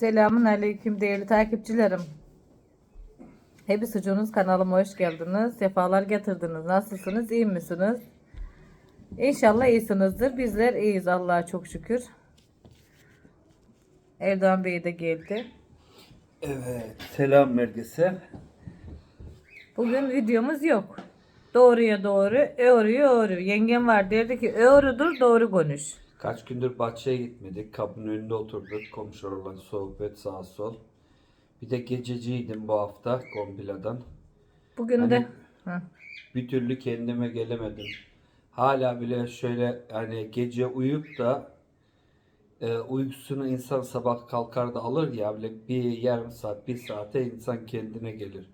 Selamun Aleyküm değerli takipçilerim. Hepsi kanalıma hoş geldiniz. Sefalar getirdiniz. Nasılsınız? iyi misiniz? İnşallah iyisinizdir. Bizler iyiyiz Allah'a çok şükür. Erdoğan Bey de geldi. Evet, selam herkese. Bugün videomuz yok. Doğruya doğru, öğrüye öğrü. Yengem var derdi ki öğrüdür doğru konuş. Kaç gündür bahçeye gitmedik. Kapının önünde oturduk. Komşularla sohbet sağ sol. Bir de gececiydim bu hafta kompiladan. Bugün de Hani- Hı. Bir türlü kendime gelemedim. Hala bile şöyle hani gece uyuyup da e, uykusunu insan sabah kalkar da alır ya bile bir yarım saat bir saate insan kendine gelir.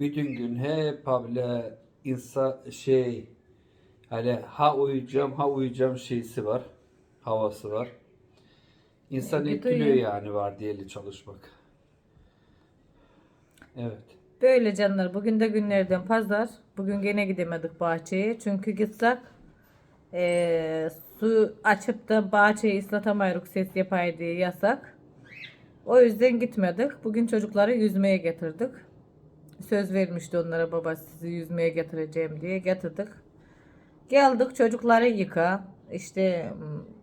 Bütün gün hep böyle insan şey hani ha uyuyacağım ha uyuyacağım şeysi var. Havası var. İnsan E, bir etkiliyor yani var diyeli çalışmak. Evet. Böyle canlar bugün de günlerden pazar. Bugün gene gidemedik bahçeye. Çünkü gitsek eee, su açıp da bahçeyi ıslatamayız ses yapay diye yasak. O yüzden gitmedik. Bugün çocukları yüzmeye getirdik. Söz vermişti onlara baba sizi yüzmeye getireceğim diye getirdik. Geldik çocukları yıka. İşte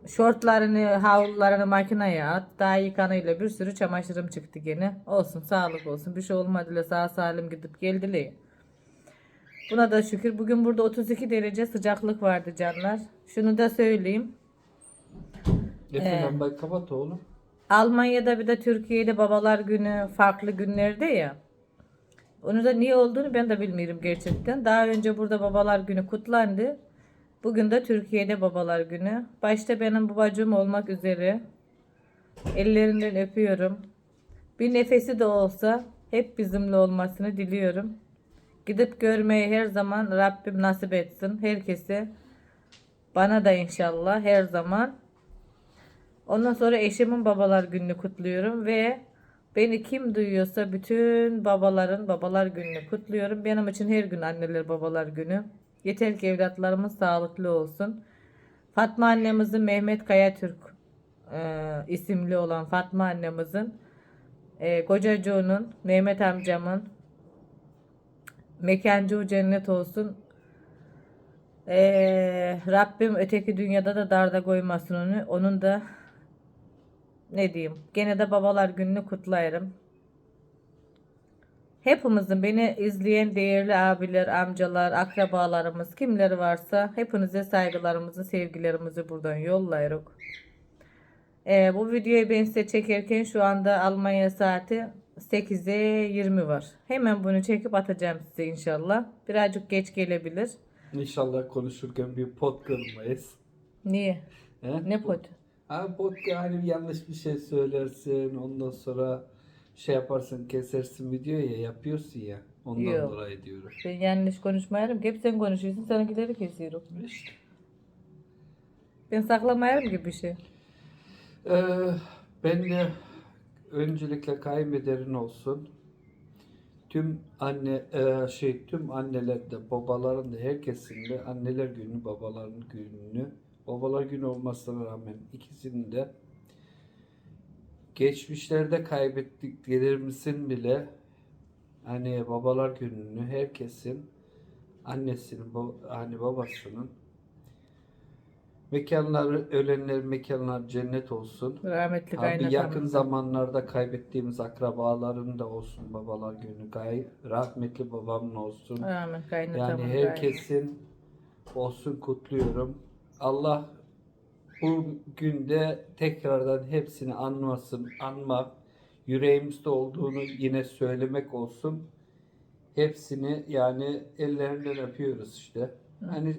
şortlarını, havlularını makineye at. Daha yıkanıyla bir sürü çamaşırım çıktı gene. Olsun sağlık olsun. Bir şey olmadı sağ salim gidip geldiler. Buna da şükür. Bugün burada 32 derece sıcaklık vardı canlar. Şunu da söyleyeyim. Efe lambayı kapat oğlum. Almanya'da bir de Türkiye'de babalar günü farklı günlerde ya. Onu da niye olduğunu ben de bilmiyorum gerçekten. Daha önce burada babalar günü kutlandı. Bugün de Türkiye'de babalar günü. Başta benim babacığım olmak üzere. Ellerinden öpüyorum. Bir nefesi de olsa hep bizimle olmasını diliyorum. Gidip görmeyi her zaman Rabbim nasip etsin herkese. Bana da inşallah her zaman. Ondan sonra eşimin babalar gününü kutluyorum ve beni kim duyuyorsa bütün babaların babalar gününü kutluyorum. Benim için her gün anneler babalar günü. Yeter ki evlatlarımız sağlıklı olsun. Fatma annemizin Mehmet Kayatürk e, isimli olan Fatma annemizin e, kocacığının Mehmet amcamın mekancı cennet olsun. E, Rabbim öteki dünyada da darda koymasın onu. Onun da ne diyeyim? Gene de babalar gününü kutlayarım. Hepimizin beni izleyen değerli abiler, amcalar, akrabalarımız kimleri varsa hepinize saygılarımızı, sevgilerimizi buradan yollayırız. Ee, bu videoyu ben size çekerken şu anda Almanya saati 8'e 20 var. Hemen bunu çekip atacağım size inşallah. Birazcık geç gelebilir. İnşallah konuşurken bir pot kırmayız. Niye? He? Ne pot? Ha pot hani yanlış bir şey söylersin ondan sonra şey yaparsın kesersin videoyu ya yapıyorsun ya. Ondan Yok. dolayı diyorum. Ben yanlış konuşmayarım ki. Hep sen konuşuyorsun. Seninkileri kesiyorum. İşte. Ben saklamayarım gibi bir şey. Ee, ben de öncelikle kaybederin olsun. Tüm anne e, şey tüm anneler de babaların da herkesin de anneler günü babaların gününü babalar günü olmasına rağmen ikisini de geçmişlerde kaybettiklerimizin bile hani babalar gününü herkesin annesinin bab- hani babasının mekanları ölenler mekanlar cennet olsun. Rahmetli Abi yakın zamanlarda kaybettiğimiz akrabaların da olsun babalar günü. Gay rahmetli babamın olsun. Rahmet. Yani herkesin olsun kutluyorum. Allah bu günde tekrardan hepsini anmasın, anmak, yüreğimizde olduğunu yine söylemek olsun. Hepsini yani ellerinden öpüyoruz işte. Hani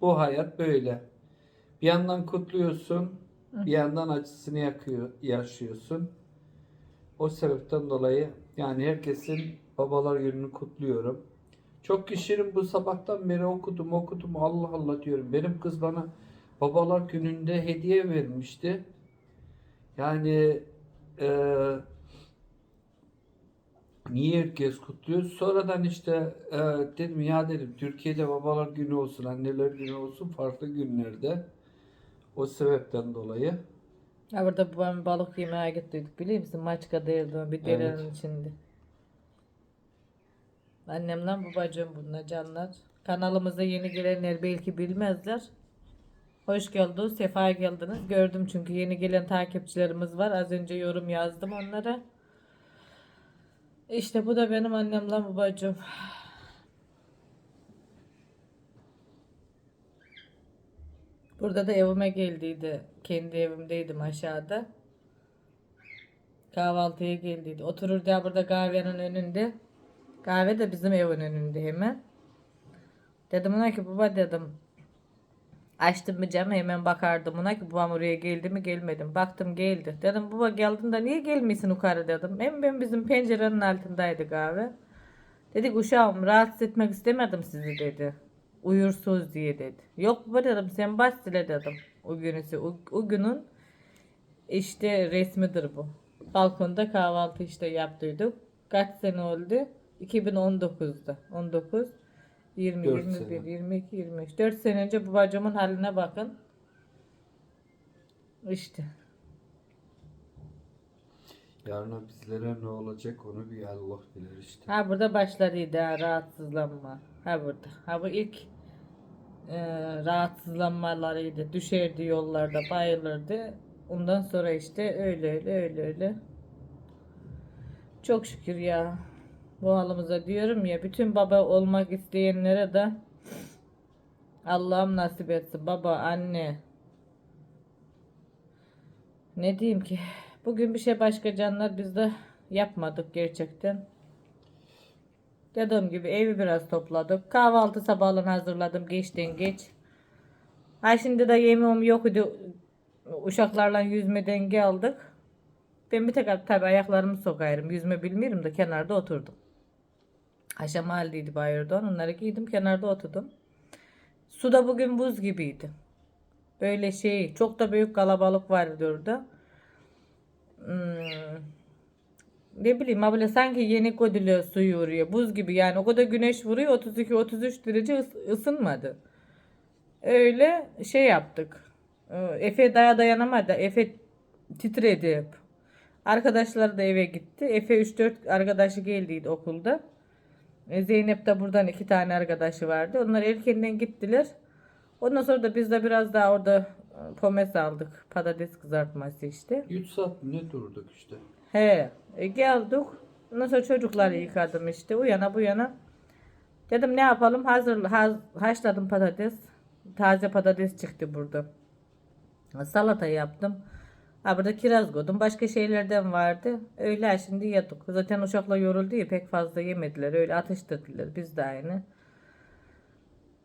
bu hayat böyle. Bir yandan kutluyorsun, bir yandan acısını yakıyor, yaşıyorsun. O sebepten dolayı yani herkesin babalar gününü kutluyorum. Çok kişinin bu sabahtan beri okudum okudum Allah Allah diyorum. Benim kız bana babalar gününde hediye vermişti. Yani eee niye herkes kutluyor? Sonradan işte e, dedim ya dedim Türkiye'de babalar günü olsun, anneler günü olsun farklı günlerde. O sebepten dolayı Ha burada babam balık yemeye gittiydik biliyor musun? Maçka değildi bir derenin Evet. içinde. Annemle babacığım bunlar canlar. Kanalımıza yeni gelenler belki bilmezler. Hoş geldiniz, sefa geldiniz. Gördüm çünkü yeni gelen takipçilerimiz var. Az önce yorum yazdım onlara. İşte bu da benim annemle babacığım. Burada da evime geldiydi. Kendi evimdeydim aşağıda. Kahvaltıya geldiydi. Otururdu ya burada kahvenin önünde. Kahve de bizim evin önünde hemen. Dedim ona ki baba dedim. Açtım mı camı hemen bakardım ona ki babam oraya geldi mi gelmedi mi. Baktım geldi. Dedim baba geldin de niye gelmiyorsun yukarı dedim. Hem ben bizim pencerenin altındaydı kahve. Dedi uşağım rahatsız etmek istemedim sizi dedi. Uyursuz diye dedi. Yok baba dedim sen baş dile dedim. O günüsü. O, o günün işte resmidir bu. Balkonda kahvaltı işte yaptıydık. Kaç sene oldu? 2019'da. 19, 20, Dört 21, sene. 22, 23. 4 sene önce babacığımın haline bakın. İşte. Yarına bizlere ne olacak onu bir Allah bilir işte. Ha burada başladıydı ha, rahatsızlanma. Ha burada. Ha bu ilk e, rahatsızlanmalarıydı. Düşerdi yollarda, bayılırdı. Ondan sonra işte öyle öyle öyle öyle. Çok şükür ya. Bu halimize diyorum ya bütün baba olmak isteyenlere de Allah'ım nasip etsin. Baba, anne. Ne diyeyim ki? Bugün bir şey başka canlar biz de yapmadık gerçekten. Dediğim gibi evi biraz topladık. Kahvaltı sabahlan hazırladım geçten geç. Ha şimdi de yemeğim yok idi. Uşaklarla yüzmeden geldik. Ben bir tek tabi ayaklarımı sokayım. Yüzme bilmiyorum da kenarda oturdum. Akşam haldeydi bayırdan. Onları giydim kenarda oturdum. Su da bugün buz gibiydi. Böyle şey çok da büyük kalabalık vardı orada. Hmm, ne bileyim abla sanki yeni kodülüyor suyu vuruyor. Buz gibi yani o kadar güneş vuruyor 32-33 derece ıs- ısınmadı. Öyle şey yaptık. Ee, Efe daya dayanamadı. Efe titredi hep. Arkadaşlar da eve gitti. Efe 3-4 arkadaşı geldiydi okulda. E, Zeynep de buradan iki tane arkadaşı vardı. Onlar erkenden gittiler. Ondan sonra da biz de biraz daha orada e, pomes aldık. Patates kızartması işte. 3 saat ne durduk işte. He, e, geldik. Ondan sonra çocukları yıkadım işte. O yana bu yana. Dedim ne yapalım? Hazır haz, haşladım patates. Taze patates çıktı burada. Salata yaptım. Ha burada kiraz koydum. Başka şeylerden vardı. Öyle şimdi yedik. Zaten uşakla yoruldu ya pek fazla yemediler. Öyle atıştırdılar. Biz de aynı.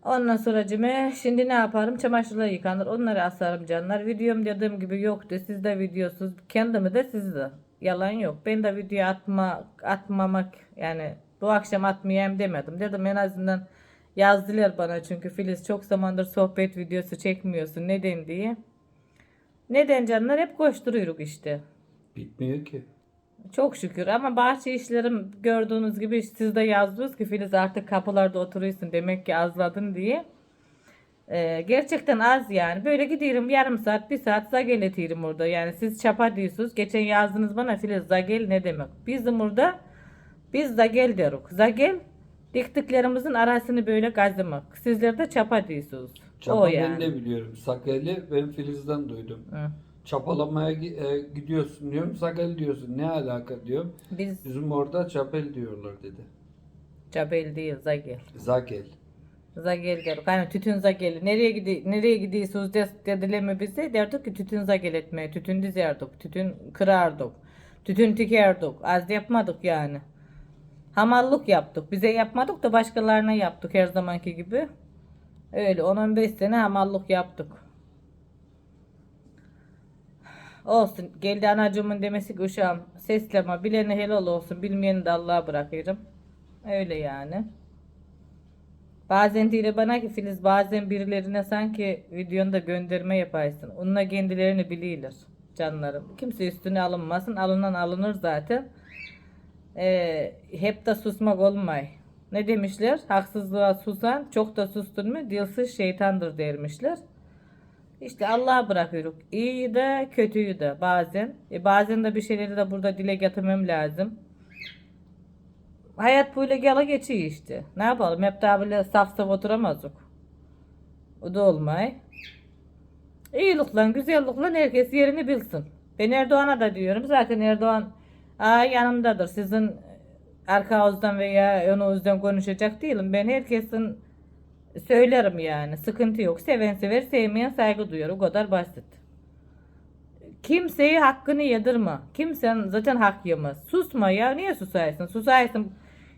Ondan sonra cime şimdi ne yaparım? Çamaşırlar yıkanır. Onları asarım canlar. Videom dediğim gibi yoktu. Siz de videosuz. Kendimi de siz de. Yalan yok. Ben de video atma, atmamak yani bu akşam atmayayım demedim. Dedim en azından yazdılar bana çünkü Filiz çok zamandır sohbet videosu çekmiyorsun. Neden diye. Neden canlar? Hep koşturuyoruz işte. Bitmiyor ki. Çok şükür ama bahçe işlerim gördüğünüz gibi siz de yazdınız ki Filiz artık kapılarda oturuyorsun demek ki azladın diye. Ee, gerçekten az yani. Böyle gidiyorum yarım saat bir saat zagel etiyorum orada. Yani siz çapa diyorsunuz. Geçen yazdınız bana Filiz zagel ne demek? Bizim burada biz zagel diyoruz. Zagel diktiklerimizin arasını böyle gazlamak. Sizler de çapa diyorsunuz. Çapa o ben yani. de biliyorum. Sakali ben Filiz'den duydum. Hı. Çapalamaya e, gidiyorsun diyorum. Sakal diyorsun. Ne alaka diyorum. Biz Bizim orada çapel diyorlar dedi. çapel değil zagel. Zagel. Zagel diyoruz. Yani tütün zageli. Nereye gidi nereye gidiyorsunuz de, dediler mi bize? Derdik ki tütün zagel etmeye. Tütün dizerdik. Tütün kırardık. Tütün tikerdik. Az yapmadık yani. Hamallık yaptık. Bize yapmadık da başkalarına yaptık her zamanki gibi. Öyle 10-15 sene hamallık yaptık. Olsun. Geldi anacığımın demesi ki sesleme. Bilene helal olsun. Bilmeyeni de Allah'a bırakırım. Öyle yani. Bazen diyor bana ki Filiz bazen birilerine sanki videonda gönderme yaparsın. Onunla kendilerini biliyorlar canlarım. Kimse üstüne alınmasın. Alınan alınır zaten. Ee, hep de susmak olmay. Ne demişler? Haksızlığa susan çok da sustun mu dilsiz şeytandır dermişler. İşte Allah'a bırakıyoruz. İyiyi de kötüyü de bazen. E bazen de bir şeyleri de burada dile getirmem lazım. Hayat böyle gala geçiyor işte. Ne yapalım? Hep daha böyle saf saf oturamazdık. O da olmay. İyilikle, güzellikle herkes yerini bilsin. Ben Erdoğan'a da diyorum. Zaten Erdoğan aa, yanımdadır. Sizin arka ağızdan veya ön ağızdan konuşacak değilim. Ben herkesin söylerim yani. Sıkıntı yok. Seven sever, sevmeyen saygı duyar. O kadar basit. Kimseyi hakkını yedirme. Kimsenin zaten hak yemez. Susma ya. Niye susaysın? Susaysın.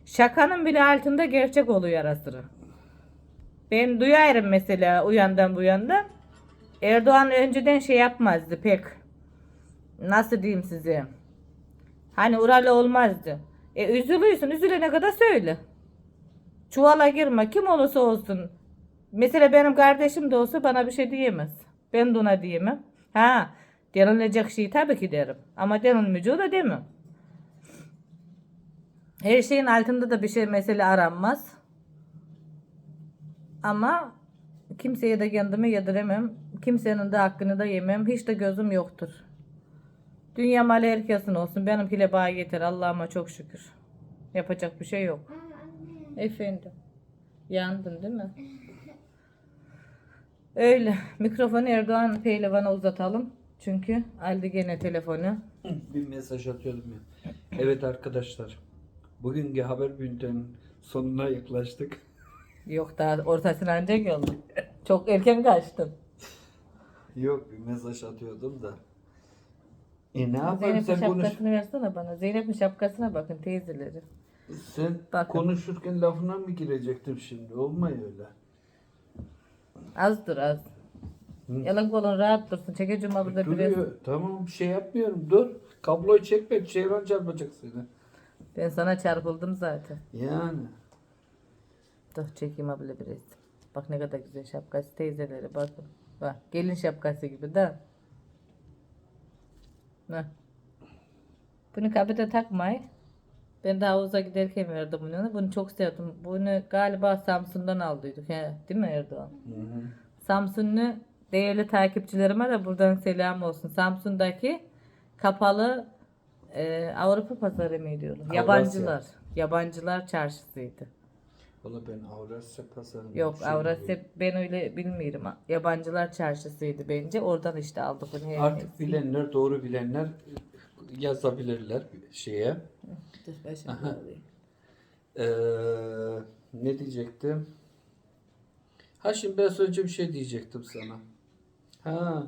Şakanın bile altında gerçek oluyor ara. Ben duyarım mesela uyandan bu yandan. Erdoğan önceden şey yapmazdı pek. Nasıl diyeyim size? Hani Ural'ı olmazdı. E üzülüyorsun. Üzülene kadar söyle. Çuvala girme. Kim olursa olsun. Mesela benim kardeşim de olsa bana bir şey diyemez. Ben de ona diyemem. Ha, denilecek şeyi tabii ki derim. Ama denilmeyeceği da demem. Her şeyin altında da bir şey mesela aranmaz. Ama kimseye de kendime yediremem. Kimsenin de hakkını da yemem. Hiç de gözüm yoktur. Dünya malı herkesin olsun. Benimkiyle bağ yeter. Allah'ıma çok şükür. Yapacak bir şey yok. Efendim. Yandın değil mi? Öyle. Mikrofonu Erdoğan Pehlivan'a uzatalım. Çünkü aldı gene telefonu. Bir mesaj atıyordum ya. Evet arkadaşlar. Bugünkü haber bültenin sonuna yaklaştık. Yok daha ortasına ancak geldi. Çok erken kaçtın. Yok bir mesaj atıyordum da. E ne yapayım Zeynep'in sen konuş. şapkasını versene bana. Zeynep'in şapkasına bakın teyzeleri. Sen Bakın. konuşurken lafına mı girecektim şimdi? Olmuyor öyle. Az dur az. Yalan kolun rahat dursun. Çekeceğim burada biraz. Duruyor. Tamam bir şey yapmıyorum. Dur. Kabloyu çekme. Çevren çarpacak seni. Ben sana çarpıldım zaten. Yani. Dur çekeyim abla biraz. Bak ne kadar güzel şapkası teyzeleri bakın. Bak gelin şapkası gibi de. Heh. Bunu kapıda takmay. Ben de havuza giderken verdim bunu. Bunu çok sevdim. Bunu galiba Samsun'dan aldıydık. He, değil mi Erdoğan? Hı hı. Samsunlu değerli takipçilerime de buradan selam olsun. Samsun'daki kapalı e, Avrupa pazarı mı? Avrasya. Yabancılar. Yabancılar çarşısıydı. Valla ben Avrasya pazarında Yok şey Avrasya bilmiyorum. ben öyle bilmiyorum. Yabancılar çarşısıydı bence. Oradan işte aldık her Artık neyse. bilenler, doğru bilenler yazabilirler şeye. Dur. Ee, ne diyecektim? Ha şimdi biraz önce bir şey diyecektim sana. Ha.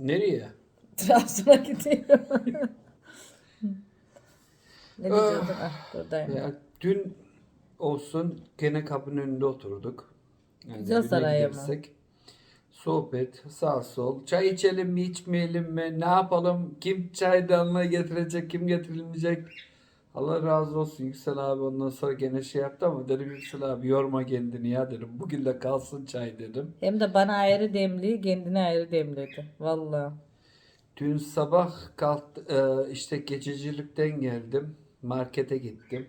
Nereye? Trabzon'a gidiyorum. Ne diyordun? Ah, buradayım. Ya, dün olsun gene kapının önünde oturduk. Yani Güzel düne gidersek, Sohbet, sağ sol. Çay içelim mi, içmeyelim mi? Ne yapalım? Kim çaydanlığı getirecek, kim getirilmeyecek? Allah razı olsun Yüksel abi ondan sonra gene şey yaptı ama dedim Yüksel abi yorma kendini ya dedim. Bugün de kalsın çay dedim. Hem de bana ayrı demli, kendine ayrı demledi. Vallahi. Dün sabah kalktı, e, işte gececilikten geldim. Markete gittim.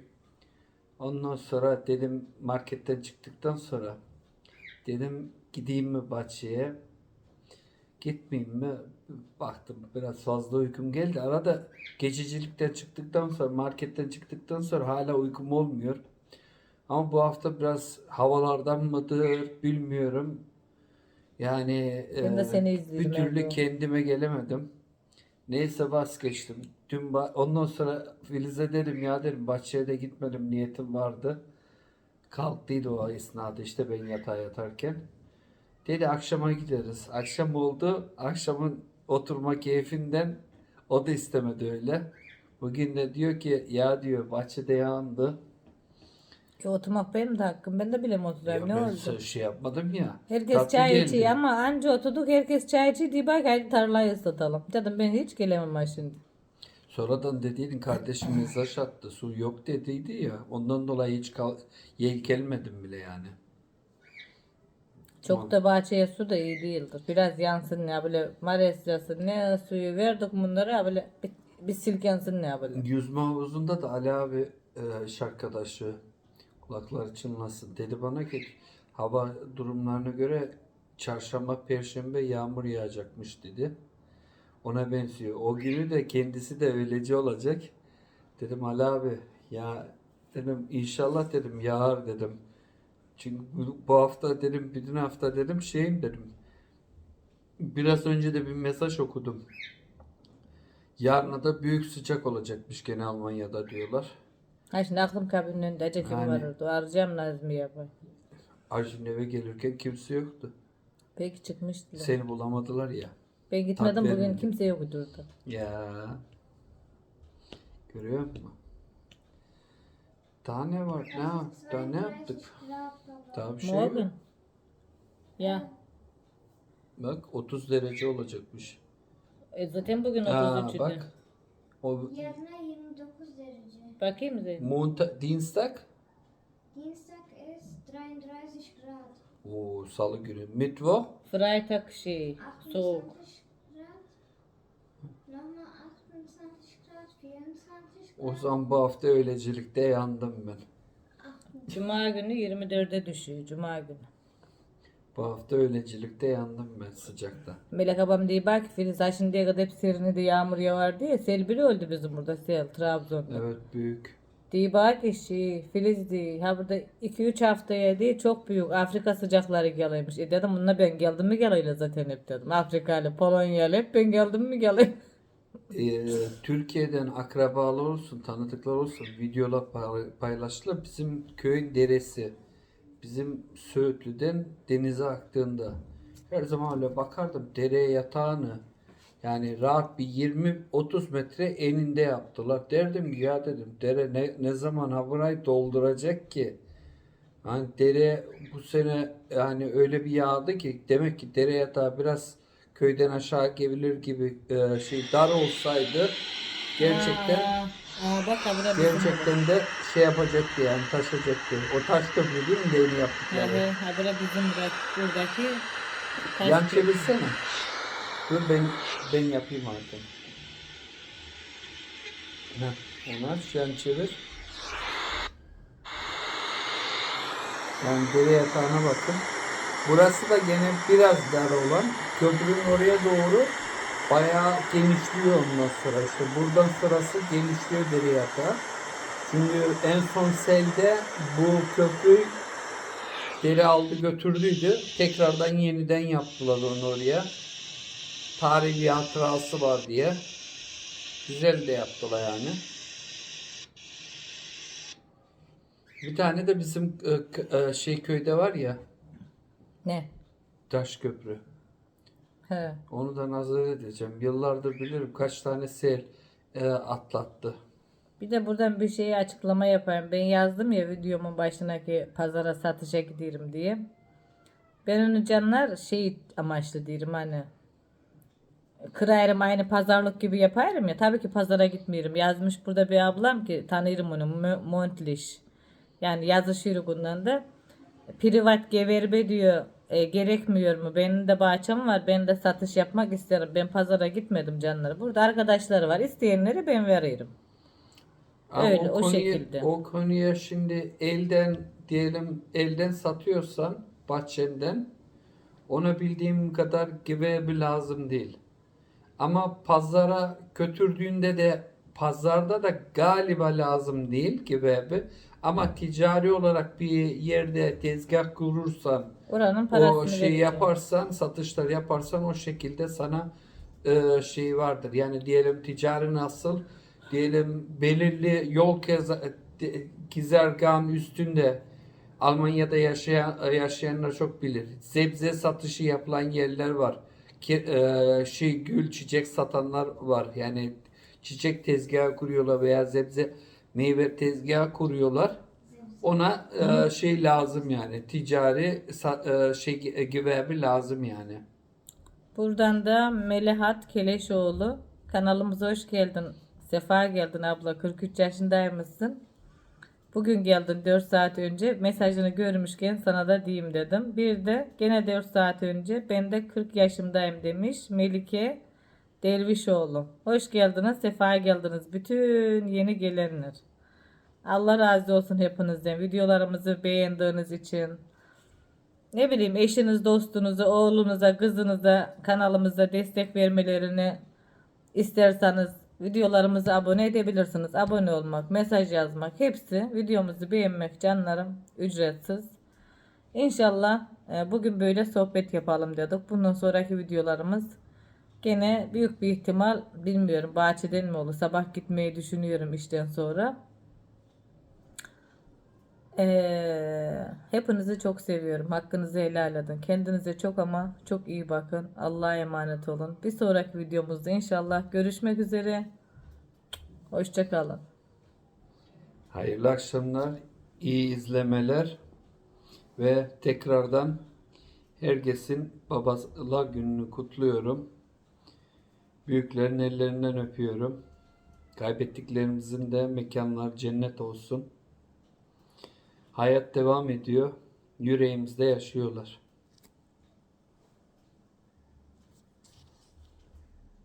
Ondan sonra dedim marketten çıktıktan sonra dedim gideyim mi bahçeye? Gitmeyeyim mi? Baktım biraz fazla uykum geldi. Arada gececilikten çıktıktan sonra marketten çıktıktan sonra hala uykum olmuyor. Ama bu hafta biraz havalardan mıdır bilmiyorum. Yani Ben de e, bir türlü kendime gelemedim. Neyse vazgeçtim. Dün ba- ondan sonra Filiz'e dedim ya dedim bahçeye de gitmedim niyetim vardı. Kalktıydı o esnada işte ben yatağa yatarken. Dedi akşama gideriz. Akşam oldu. Akşamın oturma keyfinden o da istemedi öyle. Bugün de diyor ki ya diyor bahçede yağındı. E, oturmak benim de hakkım. Ben de bile Ya oturuyorum. Ne ben oldu? şey- şey yapmadım ya. Herkes Tatlı çay geldi. içiyor ama anca oturduk herkes çay içiyor diye bak hadi tarlayı ıslatalım. Dedim ben hiç gelemem ha şimdi. Sonradan dediydin kardeşim mesaj attı. Su yok dediydi ya. Ondan dolayı hiç kal yelkelmedim bile yani. Çok da bahçeye su da iyi değildir. Biraz yansın ne böyle mares yansın ne suyu verdik bunlara böyle bir, bir silkensin ne böyle. Yüzme havuzunda da Ali abi e, iş arkadaşı kulakları çınlasın dedi bana ki hava durumlarına göre çarşamba, perşembe yağmur yağacakmış dedi. Ona benziyor. O günü de kendisi de öylece olacak. Dedim Ali abi ya dedim inşallah dedim yağar dedim. Çünkü bu, bu hafta dedim bütün hafta dedim şeyim dedim. Biraz önce de bir mesaj okudum. Yarına da büyük sıcak olacakmış gene Almanya'da diyorlar. Ha şimdi aklım kabinin önünde acaba kim Yani. var orada? Arayacağım Nazmiye yapar. Arjin eve gelirken kimse yoktu. Belki çıkmıştılar. Seni bulamadılar ya. Ben gitmedim bugün vermedi. kimse yok durdu. Ya. Görüyor musun? Daha ne var? Ne, yap- daha ne yaptık? Daha bir şey yok. Ya. Bak 30 derece olacakmış. E zaten bugün Aa, 33'üydü. bak. O Yarına 29 derece. Bakayım Zeynep. Monta Dienstag. Dienstag ist 33 Grad. Oo, salı günü. Mittwoch. Freitag şey. 28 Soğuk. Grad. Nochmal 28 Grad. 24 O zaman bu hafta öylecilikte yandım ben. Cuma günü 24'e düşüyor. Cuma günü. Bu hafta öylecilikte yandım ben sıcakta. Melek abam diye bak Filiz ha şimdiye kadar hep serinidi yağmur yağar diye. Sel biri öldü bizim burada sel Trabzon'da. Evet büyük. Diye bak şey Filiz diye ha burada 2-3 haftaya diye çok büyük Afrika sıcakları geliyormuş. E dedim bununla ben geldim mi geliyorlar zaten hep dedim. Afrikalı, Polonyalı hep ben geldim mi geliyor. Ee, Türkiye'den akrabalar olsun, tanıdıklar olsun videolar pay- paylaştılar. Bizim köyün deresi, bizim Söğütlü'den denize aktığında her zaman öyle bakardım dereye yatağını yani rahat bir 20-30 metre eninde yaptılar. Derdim ki ya dedim dere ne, ne zaman ha burayı dolduracak ki? Hani dere bu sene yani öyle bir yağdı ki demek ki dere yatağı biraz köyden aşağı gelir gibi e, şey dar olsaydı gerçekten Aa, bak ha burada bizim gerçekten de şey yapacaktı yani taşacaktı. O taş köprü değil mi burada. yaptıkları? Ha, ha burada bizim bura- buradaki taş Yan çevirsene. Dur ben ben yapayım artık. Heh, ona yan çevir. Yani dere yatağına bakın. Burası da gene biraz dar olan köprünün oraya doğru bayağı genişliyor ondan sonra. İşte buradan sonrası genişliyor dere yatağı. Çünkü en son selde bu köprü Deri aldı götürdüydü. Tekrardan yeniden yaptılar onu oraya. Tarihi hatırası var diye. Güzel de yaptılar yani. Bir tane de bizim e, e, şey köyde var ya Ne? taş köprü. He. Onu da nazar edeceğim. Yıllardır bilirim kaç tane sel e, atlattı. Bir de buradan bir şeyi açıklama yapayım. Ben yazdım ya videomun başına ki pazara satışa gidiyorum diye. Ben onu canlar şey amaçlı diyorum hani. Kırarım aynı pazarlık gibi yaparım ya. Tabii ki pazara gitmiyorum. Yazmış burada bir ablam ki tanırım onu. Mo- Montliş. Yani yazışıyor bundan da. Privat geverbe diyor. E, gerekmiyor mu? Benim de bahçem var. Ben de satış yapmak isterim. Ben pazara gitmedim canları. Burada arkadaşları var. İsteyenleri ben veririm. Ama Öyle, o konuya- şekilde. O konuya şimdi elden diyelim elden satıyorsan bahçenden ona bildiğim kadar gibi lazım değil. Ama pazara götürdüğünde de pazarda da galiba lazım değil gibi. Ama ticari olarak bir yerde tezgah kurursan Oranın parasını o şeyi vereceğim. yaparsan, satışlar yaparsan o şekilde sana e, şey vardır. Yani diyelim ticari nasıl, diyelim belirli yol keza, de- gizergahın üstünde Almanya'da yaşayan yaşayanlar çok bilir. Sebze satışı yapılan yerler var. Ki, e, şey gül çiçek satanlar var. Yani çiçek tezgahı kuruyorlar veya sebze meyve tezgahı kuruyorlar. Ona e, şey lazım yani ticari e, şey gibi lazım yani. Buradan da Melihat Keleşoğlu kanalımıza hoş geldin. Sefa geldin abla 43 yaşındaymışsın. Bugün geldin 4 saat önce mesajını görmüşken sana da diyeyim dedim. Bir de gene 4 saat önce ben de 40 yaşımdayım demiş Melike Dervişoğlu. Hoş geldiniz, sefa geldiniz bütün yeni gelenler. Allah razı olsun hepinizden. Videolarımızı beğendiğiniz için, ne bileyim eşiniz, dostunuza, oğlunuza, kızınıza kanalımıza destek vermelerini isterseniz videolarımıza abone edebilirsiniz. Abone olmak, mesaj yazmak hepsi videomuzu beğenmek canlarım ücretsiz. İnşallah e, bugün böyle sohbet yapalım dedik. Bundan sonraki videolarımız gene büyük bir ihtimal bilmiyorum bahçeden mi olur. Sabah gitmeyi düşünüyorum işten sonra. Ee, hepinizi çok seviyorum. Hakkınızı helal edin. Kendinize çok ama çok iyi bakın. Allah'a emanet olun. Bir sonraki videomuzda inşallah görüşmek üzere. Hoşçakalın. Hayırlı akşamlar, iyi izlemeler ve tekrardan herkesin babasıla gününü kutluyorum. Büyüklerin ellerinden öpüyorum. Kaybettiklerimizin de mekanlar cennet olsun. Hayat devam ediyor. Yüreğimizde yaşıyorlar.